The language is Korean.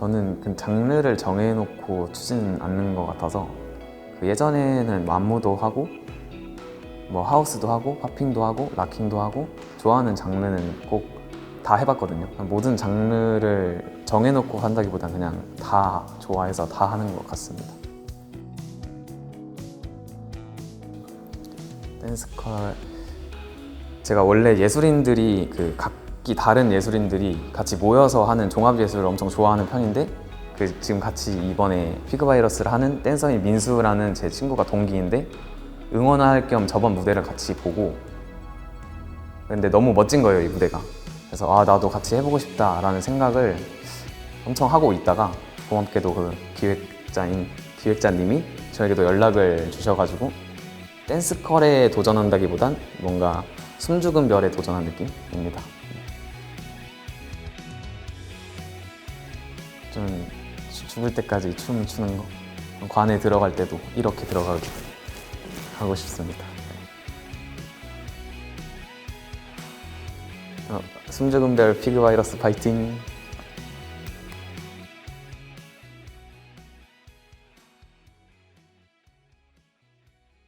저는 그 장르를 정해놓고 추지는 않는 것 같아서 그 예전에는 안무도 하고 뭐 하우스도 하고 팝핑도 하고 락킹도 하고 좋아하는 장르는 꼭 다 해봤거든요. 모든 장르를 정해놓고 한다기보다는 그냥 다 좋아해서 다 하는 것 같습니다. 댄스컬 제가 원래 예술인들이 그 각 기 다른 예술인들이 같이 모여서 하는 종합 예술을 엄청 좋아하는 편인데 그 지금 같이 이번에 피그바이러스를 하는 댄서인 민수라는 제 친구가 동기인데 응원할 겸 저번 무대를 같이 보고 근데 너무 멋진 거예요 이 무대가 그래서 아 나도 같이 해보고 싶다라는 생각을 엄청 하고 있다가 고맙게도 그 기획자인 기획자님이 저에게도 연락을 주셔가지고 댄스컬에 도전한다기보단 뭔가 숨죽은 별에 도전한 느낌입니다. 좀 죽- 죽을 때까지 춤 추는 거 관에 들어갈 때도 이렇게 들어가고 하고 싶습니다. 어, 숨죽은 별 피그 바이러스 파이팅!